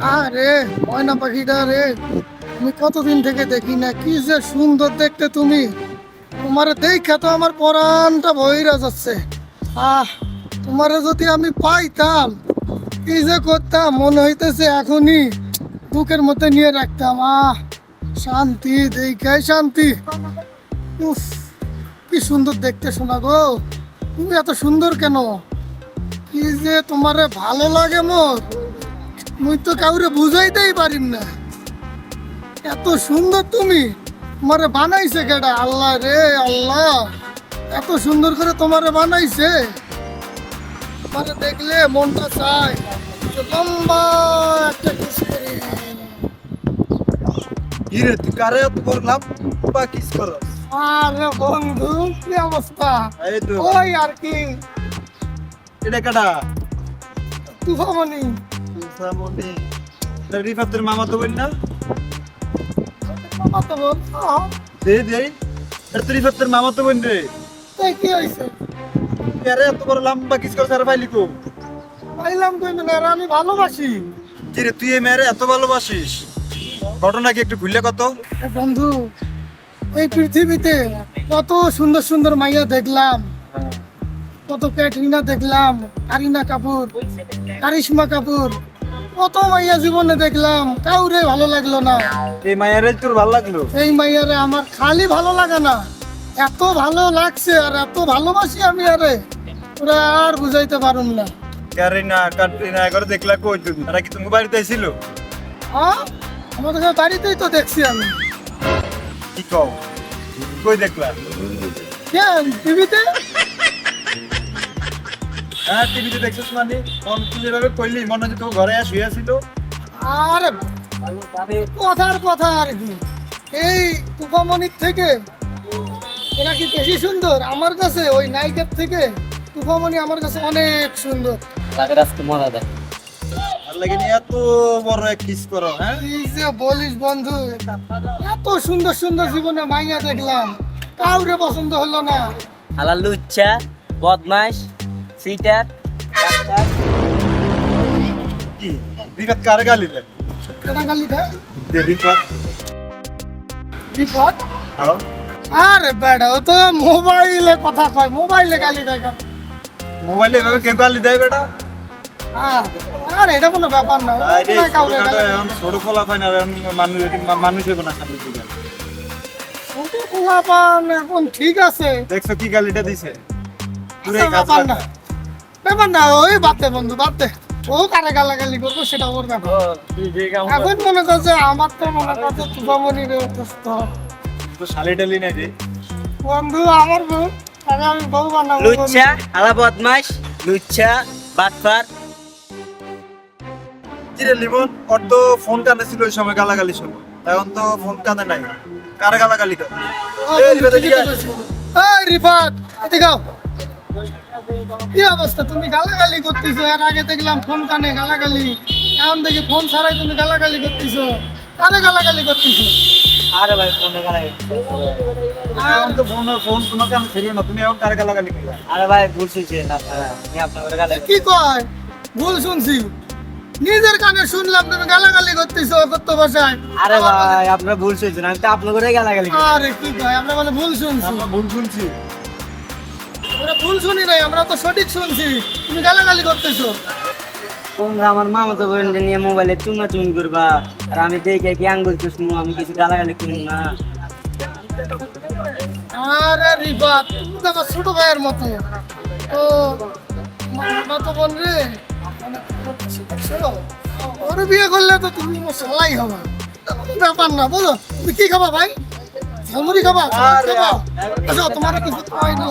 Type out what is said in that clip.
আরে, ময়না পাখিটা রে আমি কতদিন থেকে দেখি না? কি যে সুন্দর দেখতে তুমি। তোমার দেখা তো আমার পরানটা বইরা যাচ্ছে। আহ, তোমারে যদি আমি পাইতাম, কি যে করতাম? মনে হইতেছে এখনই বুকের মধ্যে নিয়ে রাখতাম। আহ, শান্তি দেখাই শান্তি। উফ, কি সুন্দর দেখতে শোনা গো। তুমি এত সুন্দর কেন? কি যে তোমারে ভালো লাগে মোর। মুই তো কাউরে বুঝাইতেই পারিম না। এত সুন্দর তুমি তোমারে বানাইছে কেডা? আল্লাহ রে আল্লাহ। এত সুন্দর করে তোমারে বানাইছে। তোমারে দেখলে মনটা চায়। যে লম্বা একটা কিস করি কি তুই কারে এত করলাম? বা কিস করস আরে বন্ধু কি অবস্থা? এই তো। ওই আর কি। এটা কাটা মামা তো বোন না? মামা তো বল দে দে। এটা তো রিফাতের মামা তো বোন রে। তাই কি হয়েছে আরে এত বড় লম্বা কিস করছ আর পাইলি কো? কই আমি ভালোবাসি। কি তুই এই মেয়েরে এত ভালোবাসিস? ঘটনা কি একটু ভুললে কত? বন্ধু এই পৃথিবীতে কত সুন্দর সুন্দর মাইয়া দেখলাম। কত ক্যাটরিনা দেখলাম। কারিনা কাপুর কারিশমা কাপুর। কত মাইয়া জীবনে দেখলাম কাউরে ভালো লাগল না। এই মায়ের তোর ভালো লাগল? এই মাইয়ারে আমার খালি ভালো লাগে না। এত ভালো লাগছে আর এত ভালোবাসি আমি আরে ওরা আর বুঝাইতে পারুম না। কারিনা কাটরিনা এগারো দেখলা কই তুমি? তারা কি তুমি বাড়িতে আইছিল? হ্যাঁ? আমাদের বাড়িতেই তো দেখছি আমি। কি কও? কই দেখলা? কেন? টিভিতে? হ্যাঁ টিভিতে দেখছিস মানে মন তুই যেভাবে কইলি মনে হচ্ছে তোর ঘরে শুয়ে আছিল আরে কথার কথা আর কি। এই তুফামণির থেকে এরা কি বেশি সুন্দর? আমার কাছে ওই নায়িকার থেকে তুফামণি আমার কাছে অনেক সুন্দর। তাদের আজকে মজা দেয়। এত বড় এক কিস করো হ্যাঁ? যে বলিস বন্ধু এত সুন্দর সুন্দর জীবনে মাইয়া দেখলাম। কাউরে পছন্দ হলো না। হালাল লুচ্চা বদমাস ডাক্তার কি? কারে গালি গালি দে হ্যালো? আরে বেড়া ও তো মোবাইলে কথা কয় মোবাইলে গালি দেয় কেন? মোবাইলে এভাবে কেউ গালি দেয় বেটা? আরে এটা কোনো ব্যাপার না ছোট ফলা পায় না মানুষ মানুষ হইব না সামনে দিকে। ছোট পোলাপান এখন ঠিক আছে। দেখছ কি গালিটা দিছে? পুরো আচ্ছা, ব্যাপার না। ব্যাপার না ওই বাদে বন্ধু বাদে ও কারে গালাগালি করব সেটা ওর ব্যাপার। এখন মনে করছে আমার তো মনে করছে তুফামনির অসুস্থ তো শালি টালি নাই রে বন্ধু আমার বউ আরে আমি বউ বানাবো লুচ্চা বদমাস কি লিমন ওর তো ফোন কানে ছিল ওই সময় গালাগালি শুনো এখন তো ফোন কানে নাই। কারে গালাগালি করে? এই রিফাত এদিকে কি অবস্থা তুমি গালাগালি করতেছো। এর আগে দেখলাম ফোন কানে গালাগালি। এখন দেখি ফোন ছাড়াই তুমি গালাগালি করতেছো। কারে গালাগালি করতেছো? আরে ভাই ফোনে গালাই এখন তো ফোন ফোন তোমার কানে ছিল না তুমি এখন কারে গালাগালি করবে আরে ভাই ভুল আপনারা আমি আপনার গালাই কি কয়? ভুল শুনছি। নিজের কানে শুনলাম তুমি গালাগালি করতেছো কত ভাষায়। আরে ভাই আপনারা ভুল শুনছেন। আমি তো আপনার করে। গালাগালি আরে কি কয়? আমরা বলে ভুল শুনছি। ভুল শুনছি। আমরা ভুল শুনি নাই আমরা তো সঠিক শুনছি। তুমি গালাগালি করতেছো। তোমরা আমার মামা তো বোন নিয়ে মোবাইলে চুমা চুম করবা আর আমি দেখে কি আঙ্গুল চুষমু আমি কিছু গালাগালি করি না। আরে রিবাত তুমি তো আমার ছোট ভাইয়ের মতো। তো মামা তো বোন রে। ওরে বিয়ে করলে তো তুমি আমার সলাই হবা ব্যাপার না বলো তুমি কি খাবা ভাই? ঝালমুড়ি খাবা? খাবা? আচ্ছা তোমার কিছু খাওয়াই না